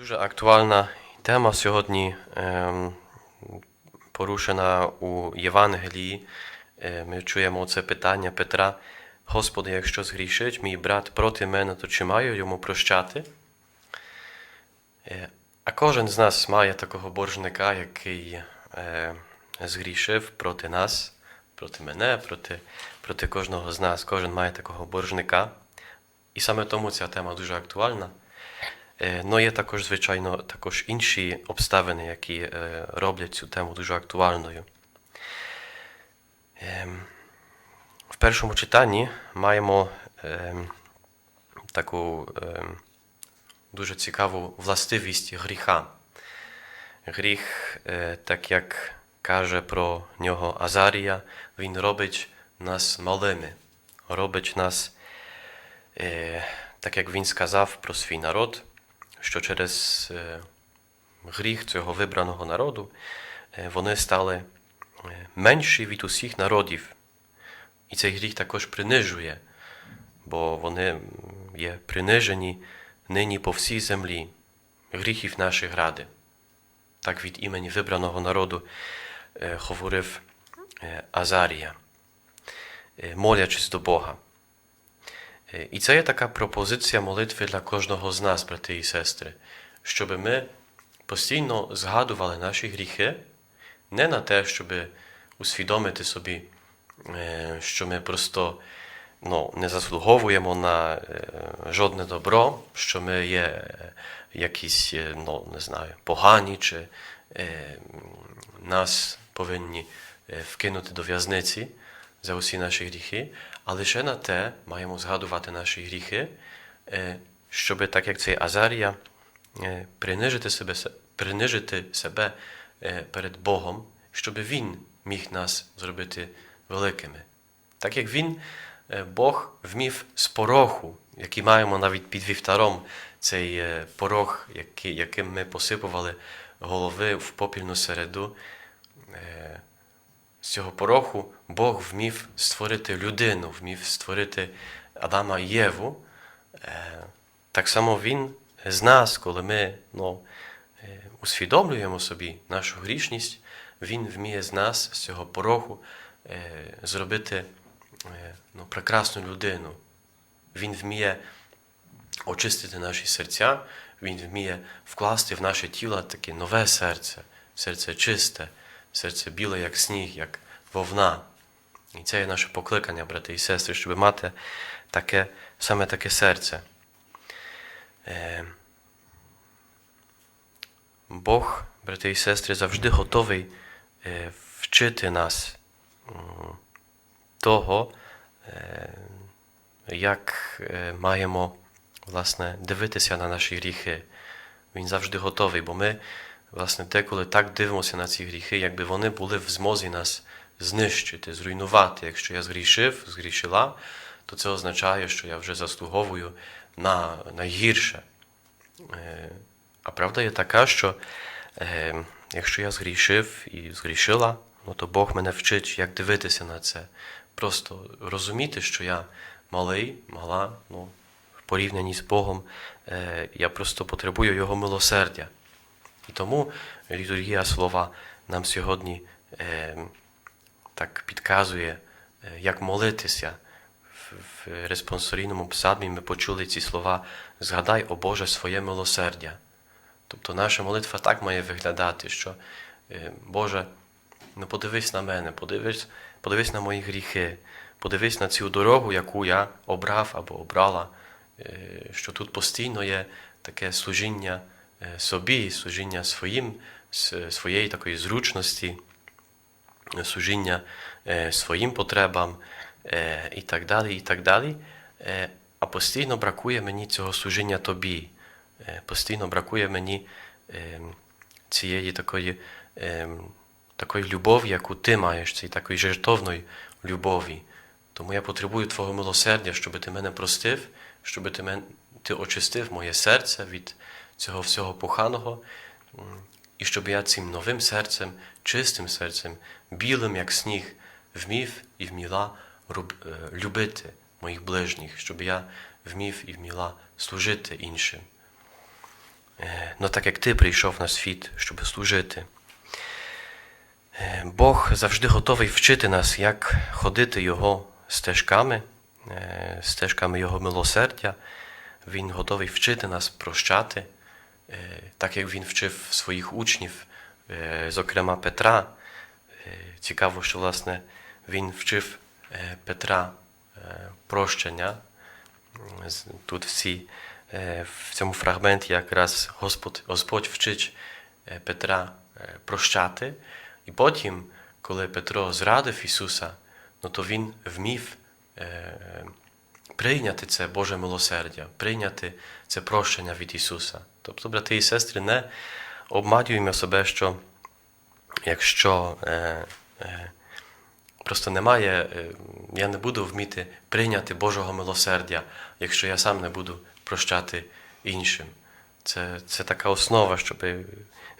Дуже актуальна тема сьогодні ем, порушена у Євангелії. Е, Ми чуємо це питання Петра. Господи, якщо згрішить мій брат проти мене, то чи маю йому прощати? Е, А кожен з нас має такого боржника, який е, згрішив проти нас, проти мене, проти, проти кожного з нас. Кожен має такого боржника. І саме тому ця тема дуже актуальна. Е, Ну, є також, звичайно, також інші обставини, які е, роблять цю тему дуже актуальною. Ем, В першому читанні маємо ем, таку ем, дуже цікаву властивість гріха. Гріх, е, так як каже про нього Азарія, він робить нас малими, робить нас, так як він сказав про свій народ, що через е, гріх цього вибраного народу е, вони стали е, менші від усіх народів. І цей гріх також принижує, бо вони є принижені нині по всій землі, гріхів наших ради. Так від імені вибраного народу говорив Азарія, молячись до Бога. І це є така пропозиція молитви для кожного з нас, брати і сестри, щоб ми постійно згадували наші гріхи не на те, щоб усвідомити собі, е, що ми просто ну, не заслуговуємо на е, жодне добро, що ми є е, якісь, ну, не знаю, погані, чи нас повинні вкинути до в'язниці за усі наші гріхи, а лише на те маємо згадувати наші гріхи, е, щоб, так як цей Азарія, е, принижити себе, принижити себе е, перед Богом, щоб Він міг нас зробити великими. Так як Він, Бог вмів з пороху, який маємо навіть під вівтаром, цей порох, яким ми посипували голови в попільну середу, з цього пороху Бог вмів створити людину, вмів створити Адама і Єву. Е, Так само Він з нас, коли ми ну, е, усвідомлюємо собі нашу грішність, Він вміє з нас, з цього пороху, е, зробити ну, прекрасну людину. Він вміє очистити наші серця, Він вміє вкласти в наше тіло таке нове серце, серце чисте, серце біле, як сніг, як вовна. І це є наше покликання, брати і сестри, щоб мати таке, саме таке серце. Е, Бог, брати і сестри, завжди готовий е, вчити нас того, е, як маємо власне, дивитися на наші гріхи. Він завжди готовий, бо ми, власне, деколи так дивимося на ці гріхи, якби вони були в змозі нас знищити, зруйнувати. Якщо я згрішив, згрішила, то це означає, що я вже заслуговую на найгірше. Е, А правда є така, що е, якщо я згрішив і згрішила, ну то Бог мене вчить, як дивитися на це. Просто розуміти, що я малий, мала, ну, в порівнянні з Богом, е, я просто потребую Його милосердя. І тому літургія слова нам сьогодні е, так підказує, е, як молитися. В, респонсорійному псалмі ми почули ці слова Згадай, о Боже, своє милосердя. Тобто наша молитва так має виглядати, що е, Боже, ну подивись на мене, подивись, подивись на мої гріхи, подивись на цю дорогу, яку я обрав або обрала, е, що тут постійно є таке служіння собі, служіння своїм, своєї такої зручності, служіння е, своїм потребам е, і так далі, і так далі. Е, А постійно бракує мені цього служіння тобі. Е, Постійно бракує мені е, цієї такої, е, такої любові, яку ти маєш, цієї такої жертовної любові. Тому я потребую Твого милосердя, щоб ти мене простив, щоб ти, мен, ти очистив моє серце від цього всього поханого, і щоб я цим новим серцем, чистим серцем, білим, як сніг, вмів і вміла е, любити моїх ближніх, щоб я вмів і вміла служити іншим. е, ну так як ти прийшов на світ, щоб служити. Е, Бог завжди готовий вчити нас, як ходити Його стежками, стежками Його милосердя. Він готовий вчити нас прощати, так як Він вчив своїх учнів, зокрема Петра. Цікаво, що власне він вчив Петра прощення. Тут всі в цьому фрагменті якраз Господь, Господь вчить Петра прощати. І потім, коли Петро зрадив Ісуса, ну то він вмів прийняти це Боже милосердя, прийняти це прощення від Ісуса. Тобто, брати і сестри, не обманюємо себе, що якщо е, е, просто немає, е, я не буду вміти прийняти Божого милосердя, якщо я сам не буду прощати іншим. Це, це така основа, щоб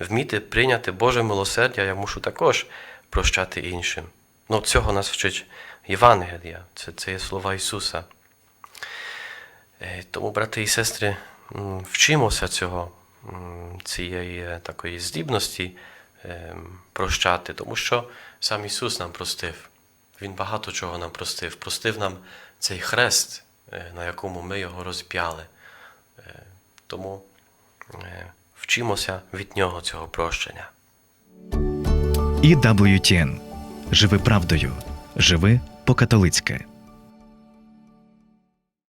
вміти прийняти Боже милосердя, я мушу також прощати іншим. Ну, цього нас вчить Євангелія, це, це є слова Ісуса. Е, Тому, брати і сестри, вчимося цього, цієї е, такої здібності ем, прощати, тому що сам Ісус нам простив. Він багато чого нам простив. Простив нам цей хрест, е, на якому ми його розп'яли. Е, Тому е, вчимося від Нього цього прощення. EWTN. Живи правдою. Живи по-католицьки.